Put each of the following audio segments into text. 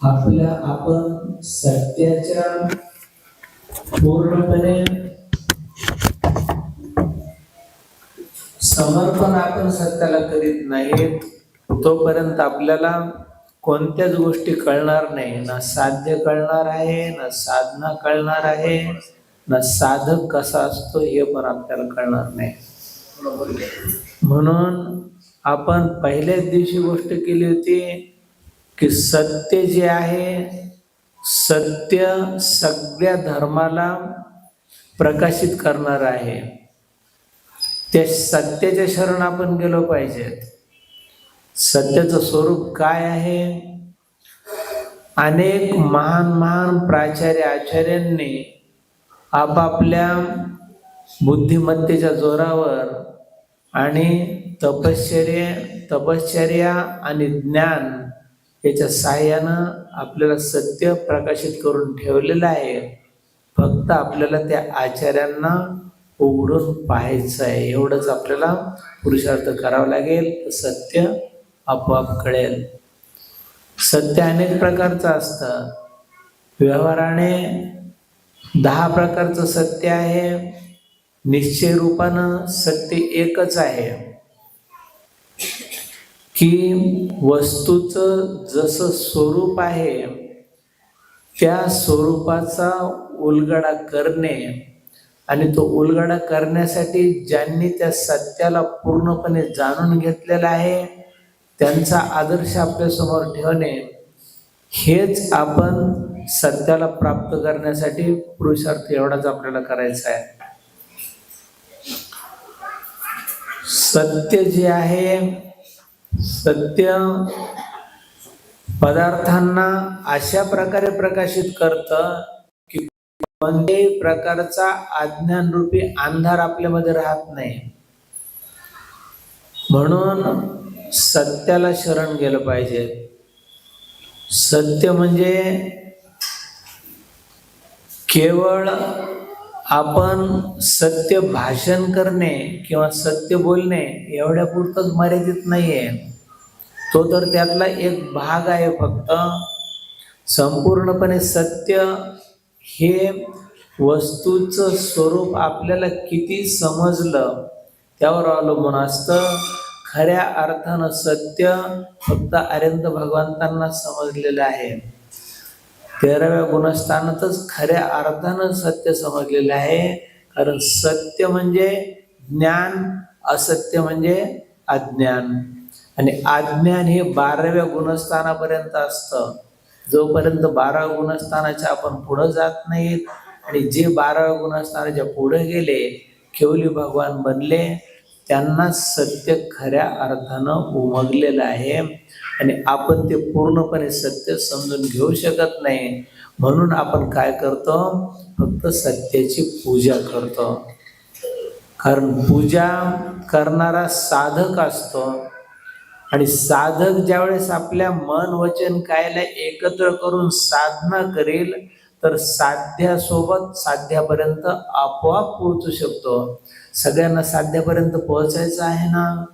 आपल्या आपण सत्याच्या पूर्णपणे समर्पण आपण सत्याला करीत नाहीत तोपर्यंत आपल्याला कोणत्याच गोष्टी कळणार नाही. ना साध्य कळणार आहे ना साधना कळणार आहे ना साधक कसा असतो हे पण आपल्याला कळणार नाही. म्हणून आपण पहिल्याच दिवशी गोष्ट केली होती की सत्य जे आहे सत्य सगळ्या धर्माला प्रकाशित करणार आहे. त्या सत्याच्या शरण आपण गेलो पाहिजेत. सत्याचं स्वरूप काय आहे? अनेक महान महान प्राचार्य आचार्यांनी आपापल्या बुद्धिमत्तेच्या जोरावर आणि तपश्चर्य तपश्चर्या आणि ज्ञान याच्या सहाय्यानं आपल्याला सत्य प्रकाशित करून ठेवलेलं आहे. फक्त आपल्याला त्या आचार्यांना उघडून पाहायचं आहे. एवढंच आपल्याला पुरुषार्थ करावा लागेल. सत्य आपोआप कळेल. सत्य अनेक प्रकारचं असतं. व्यवहाराने दहा प्रकारचं सत्य आहे. निश्चय रूपानं सत्य एकच आहे. की वस्तूचं जसं स्वरूप आहे त्या स्वरूपाचा उलगडा करणे आणि तो उलगडा करण्यासाठी ज्यांनी त्या सत्याला पूर्णपणे जाणून घेतलेला आहे त्यांचा आदर्श आपल्यासमोर ठेवणे हेच आपण सत्याला प्राप्त करण्यासाठी पुरुषार्थ एवढाच आपल्याला करायचा आहे. सत्य जे आहे सत्य पदार्थांना अशा प्रकारे प्रकाशित करतं की कोणत्याही प्रकारचा अज्ञान रूपी अंधार आपल्यामध्ये राहत नाही. म्हणून सत्याला शरण गेलं पाहिजे. सत्य म्हणजे केवळ आपण सत्य भाषण करणे किंवा सत्य बोलणे एवढ्यापुरतंच मर्यादित नाही आहे तो तर त्यातला एक भाग आहे फक्त. संपूर्णपणे सत्य हे वस्तूचं स्वरूप आपल्याला किती समजलं त्यावर अवलंबून असतं. खऱ्या अर्थानं सत्य फक्त अरंत भगवंतांना समजलेलं आहे. तेराव्या गुणस्थानातच खऱ्या अर्थानं सत्य समजलेलं आहे. कारण सत्य म्हणजे ज्ञान असत्य म्हणजे अज्ञान. आणि अज्ञान हे बाराव्या गुणस्थानापर्यंत असतं. जोपर्यंत बाराव्या गुणस्थानाच्या आपण पुढं जात नाहीत आणि जे बाराव्या गुणस्थानाच्या पुढे गेले केवली भगवान बनले त्यांना सत्य खऱ्या अर्थानं उमगलेलं आहे. आणि आपण ते पूर्णपणे सत्य समजून घेऊ शकत नाही. म्हणून आपण काय करतो? फक्त सत्याची पूजा करतो. कारण पूजा करणारा साधक असतो. आणि साधक ज्यावेळेस आपल्या मन वचन कायला एकत्र करून साधना करेल तर साध्यासोबत साध्यापर्यंत आपोआप पोहोचू शकतो. सगळ्यांना साध्यापर्यंत पोहोचायचं आहे ना?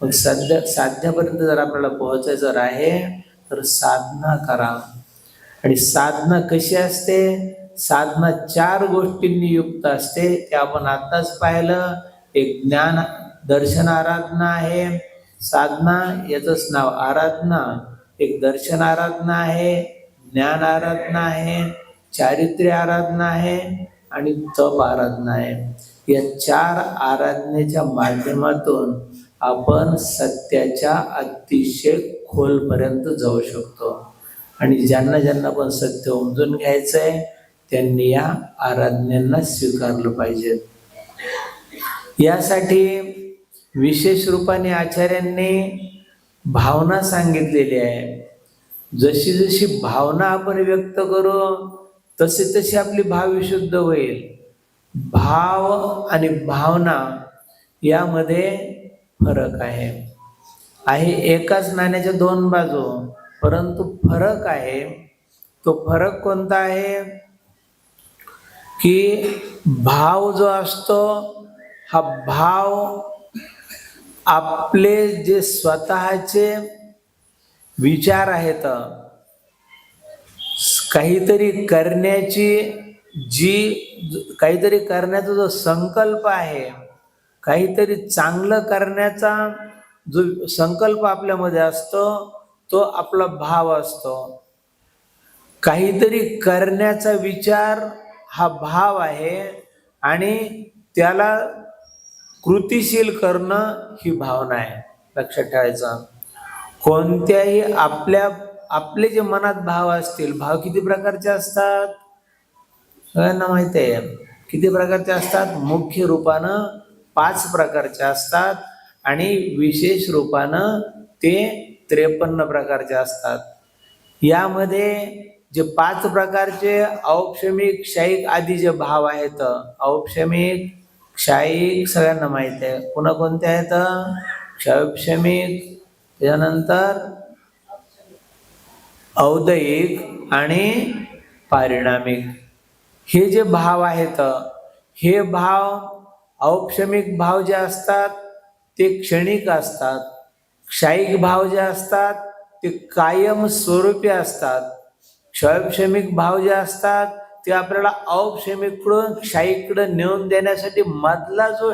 मग सध्या साध्यापर्यंत जर आपल्याला पोहोचायचं आहे तर साधना करा. आणि साधना कशी असते? साधना चार गोष्टींनी युक्त असते. ते आपण आत्ताच पाहिलं. एक ज्ञान दर्शन आराधना आहे. साधना याचंच नाव आराधना. एक दर्शन आराधना आहे. ज्ञान आराधना आहे. चारित्र्य आराधना आहे आणि तप आराधना आहे. या चार आराधनेच्या माध्यमातून आपण सत्याच्या अतिशय खोलपर्यंत जाऊ शकतो. आणि ज्यांना ज्यांना पण सत्य उमजून घ्यायचं आहे त्यांनी या आराधनेला स्वीकारलं पाहिजे. यासाठी विशेष रूपाने आचार्यांनी भावना सांगितलेली आहे. जशी जशी भावना आपण व्यक्त करू तसे तशी आपली भाव विशुद्ध होईल. भाव आणि भावना यामध्ये फरक आहे. आहे एकाच नाण्याच्या दोन बाजू परंतु फरक आहे. तो फरक कोणता आहे? की भाव जो असतो हा भाव आपले जे स्वतःचे विचार आहेत काहीतरी करण्याची जी काहीतरी करण्याचा जो संकल्प आहे काहीतरी चांगलं करण्याचा जो संकल्प आपल्यामध्ये असतो तो आपला भाव असतो. काहीतरी करण्याचा विचार हा भाव आहे आणि त्याला कृतिशील करणं ही भावना आहे. लक्षात ठेवायचं. कोणत्याही आपल्या आपले जे मनात भाव असतील भाव किती प्रकारचे असतात? सगळ्यांना माहिती आहे. किती प्रकारचे असतात? मुख्य रूपानं पाच प्रकारचे असतात आणि विशेष रूपानं ते त्रेपन्न प्रकारचे असतात. यामध्ये जे पाच प्रकारचे औपशमिक क्षायिक आदी जे भाव आहेत औपशमिक क्षायिक सगळ्यांना माहिती आहे. पुन्हा कोणते आहेत? क्षौपशमिक त्यानंतर औदयिक आणि पारिणामिक. हे जे भाव आहेत हे भाव औपशमिक भाव जे असतात ते क्षणिक असतात. क्षायिक भाव जे असतात ते कायम स्वरूपी असतात. क्षयक्षमिक भाव जे असतात ते आपल्याला औपशमिकडून क्षायीकडं नेऊन देण्यासाठी मधला जो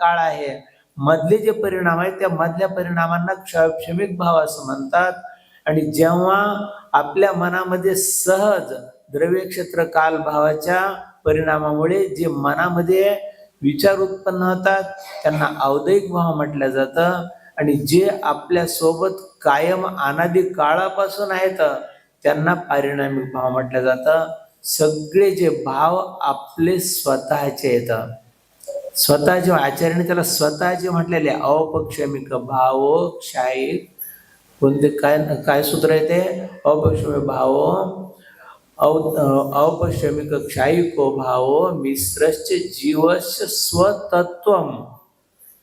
काळ आहे मधले जे परिणाम आहेत त्या मधल्या परिणामांना क्षयक्षमिक भाव असं म्हणतात. आणि जेव्हा आपल्या मनामध्ये सहज द्रव्यक्षेत्र कालभावाच्या परिणामामुळे जे मनामध्ये विचार उत्पन्न होतात त्यांना औदयिक भाव म्हटलं जातं. आणि जे आपल्यासोबत कायम अनादी काळापासून आहेत त्यांना पारिणामिक भाव म्हटलं जातं. सगळे जे भाव आपले स्वतःचे येतं स्वतःचे आचार्याने त्याला स्वतःचे म्हटलेले अपक्षमिक भाव क्षायिक कोणते काय काय सूत्र आहे ते? अपशमी भाव औ औपशमिक क्षायिको भाव मिश्रश्च जीवश्च स्वतत्व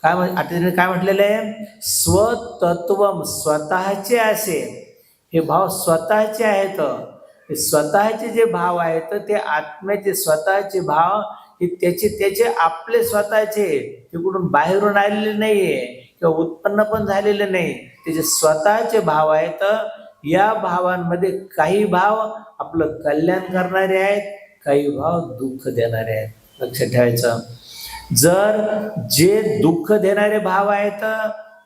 काय म्हण आचार्याने काय म्हटलेलं आहे? स्वतत्वम स्वतःचे असे. हे भाव स्वतःचे आहेत. स्वतःचे जे भाव आहेत ते आत्म्याचे स्वतःचे भाव हे त्याचे त्याचे आपले स्वतःचे. ते कुठून बाहेरून आलेले नाहीये. किंवा उत्पन्न पण झालेलं नाही. त्याचे स्वतःचे भाव आहेत. या भावांमध्ये काही भाव आपलं कल्याण करणारे आहेत काही भाव दुःख देणारे आहेत. लक्षात ठेवायचं. जर जे दुःख देणारे भाव आहेत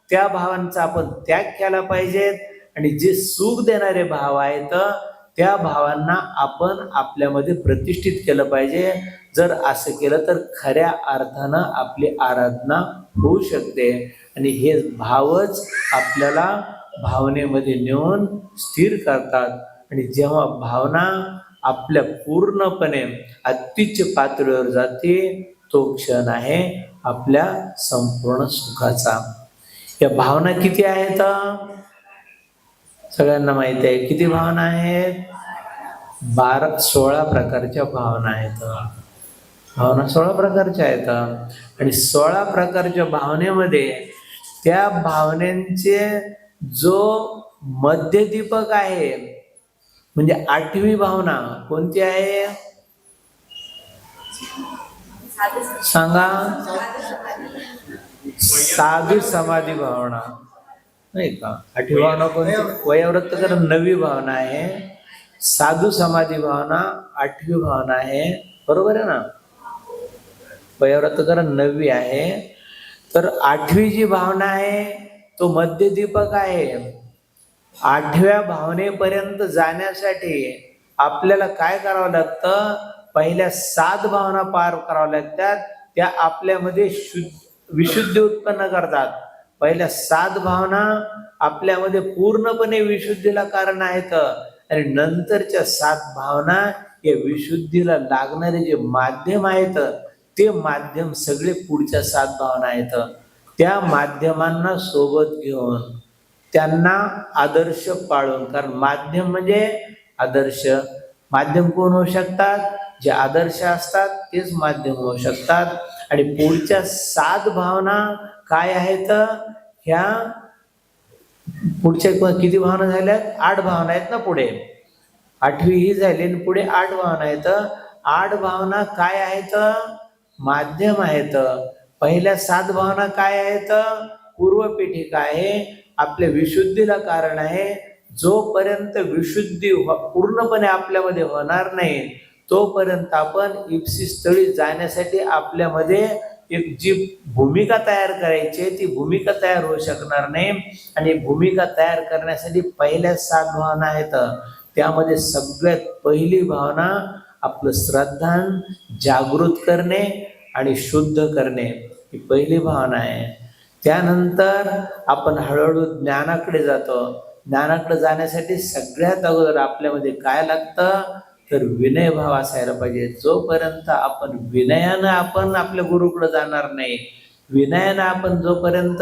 त्या भावांचा आपण त्याग केला पाहिजेत आणि जे सुख देणारे भाव आहेत त्या भावांना आपण आपल्यामध्ये प्रतिष्ठित केलं पाहिजे. जर असं केलं तर खऱ्या अर्थानं आपली आराधना होऊ शकते. आणि हे भावच आपल्याला भावनेमध्ये नेऊन स्थिर करतात. आणि जेव्हा भावना आपल्या पूर्णपणे अत्युच्च पातळीवर जाते तो क्षण आहे आपल्या संपूर्ण सुखाचा. या भावना किती आहेत? सगळ्यांना माहिती आहे. किती भावना आहेत? बारा सोळा प्रकारच्या भावना आहेत. भावना सोळा प्रकारच्या आहेत. आणि सोळा प्रकारच्या भावनेमध्ये त्या भावनेचे जो मध्यदीपक आहे म्हणजे आठवी भावना कोणती आहे? सांगा. साधू समाधी भावना. नाही का? आठवी भावना कोणती? वयोवृत्त तर नवी भावना आहे. साधू समाधी भावना आठवी भावना आहे. बरोबर आहे ना? वयोवृत्त तर नववी आहे. तर आठवी जी भावना आहे तो मध्यदीपक आहे. आठव्या भावनेपर्यंत जाण्यासाठी आपल्याला काय करावं लागतं? पहिल्या सात भावना पार कराव्या लागतात. त्या आपल्यामध्ये शुद्ध विशुद्धी उत्पन्न करतात. पहिल्या सात भावना आपल्यामध्ये पूर्णपणे विशुद्धीला कारण आहेत. आणि नंतरच्या सात भावना या विशुद्धीला लागणारे जे माध्यम आहेत ते माध्यम सगळे पुढच्या सात भावना आहेत. त्या माध्यमांना सोबत घेऊन त्यांना आदर्श पाळून कारण माध्यम म्हणजे आदर्श. माध्यम कोण होऊ शकतात? जे आदर्श असतात तेच माध्यम होऊ शकतात. आणि पुढच्या सात भावना काय आहेत? ह्या पुढच्या किती भावना झाल्यात आठ भावना आहेत ना पुढे. आठवी ही झाली आणि पुढे आठ भावना आहेत. आठ भावना काय आहेत? माध्यम आहेत. पहिल्या सात भावना काय आहेत? पूर्व पीठिका आहे? आपल्या विशुद्धीला कारण आहे. जोपर्यंत विशुद्धी हो, पूर्णपणे आपल्यामध्ये होणार नाही तोपर्यंत आपण इप्सी स्थळी जाण्यासाठी आपल्यामध्ये एक जी भूमिका तयार करायची आहे ती भूमिका तयार होऊ शकणार नाही. आणि भूमिका तयार करण्यासाठी पहिल्या सात भावना आहेत. त्यामध्ये सगळ्यात पहिली भावना आपलं श्रद्धान जागृत करणे आणि शुद्ध करणे ही पहिली भावना आहे. त्यानंतर आपण हळूहळू ज्ञानाकडे जातो. ज्ञानाकडे जाण्यासाठी सगळ्यात अगोदर आपल्यामध्ये काय लागतं? तर विनय भाव असायला पाहिजे. जोपर्यंत आपण विनयानं आपण आपल्या गुरुकडे जाणार नाही विनयानं आपण जोपर्यंत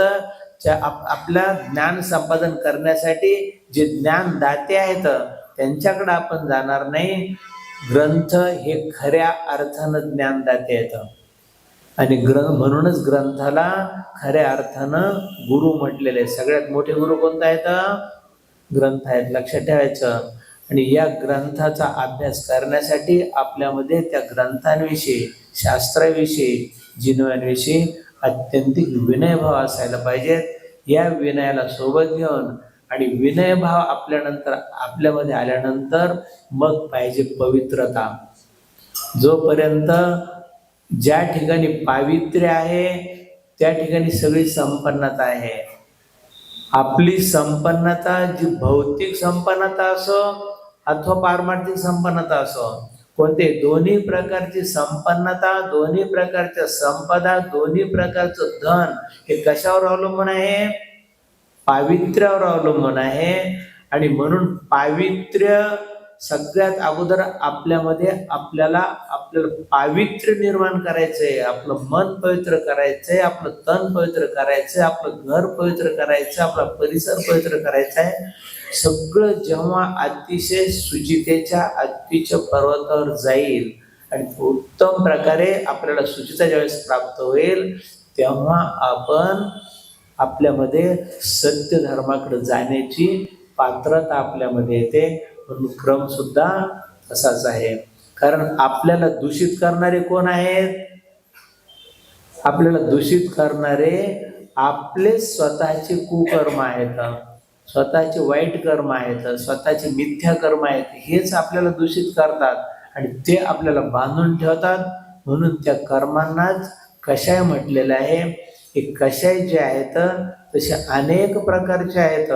आपल्या ज्ञान संपादन करण्यासाठी जे ज्ञानदाते आहेत त्यांच्याकडे आपण जाणार नाही ग्रंथ हे खऱ्या अर्थानं ज्ञानदाते येतं आणि ग्रंथ म्हणूनच ग्रंथाला खऱ्या अर्थानं गुरु म्हटलेले आहे. सगळ्यात मोठे गुरु कोणता आहेत? ग्रंथ आहेत. लक्षात ठेवायचं. आणि या ग्रंथाचा अभ्यास करण्यासाठी आपल्यामध्ये त्या ग्रंथांविषयी शास्त्राविषयी जिनव्यांविषयी अत्यंतिक विनयभाव असायला पाहिजेत. या विनयाला सोबत घेऊन आणि विनयभाव आपल्यानंतर आपल्यामध्ये आल्यानंतर मग पाहिजे पवित्रता. जोपर्यंत ज्या ठिकाणी पावित्र्य आहे त्या ठिकाणी सगळी संपन्नता आहे. आपली संपन्नता जी भौतिक संपन्नता असो अथवा पारमार्थिक संपन्नता असो कोणते दोन्ही प्रकारची संपन्नता दोन्ही प्रकारच्या संपदा दोन्ही प्रकारचं धन हे कशावर अवलंबून आहे? पावित्र्यावर अवलंबून आहे. आणि म्हणून पावित्र्य सगळ्यात अगोदर आपल्यामध्ये आपल्याला आपल्याला पावित्र्य निर्माण करायचंय. आपलं मन पवित्र करायचंय आपलं तन पवित्र करायचंय आपलं घर पवित्र करायचं आपला परिसर पवित्र करायचा आहे सगळं जेव्हा अतिशय सुचितेच्या अतिशय पर्वतावर जाईल आणि उत्तम प्रकारे आपल्याला सुचिता ज्यावेळेस प्राप्त होईल तेव्हा आपण आपल्यामध्ये सत्य धर्माकडे जाण्याची पात्रता आपल्यामध्ये येते. म्हणून क्रम सुद्धा तसाच आहे. कारण आपल्याला दूषित करणारे कोण आहेत? आपल्याला दूषित करणारे आपले स्वतःचे कुकर्म आहेत. स्वतःचे वाईट कर्म आहेत. स्वतःचे मिथ्या कर्म आहेत. हेच आपल्याला दूषित करतात आणि ते आपल्याला बांधून ठेवतात. म्हणून त्या कर्मांनाच कशाय म्हटलेलं आहे? की कशाय जे आहेत तसे अनेक प्रकारचे आहेत.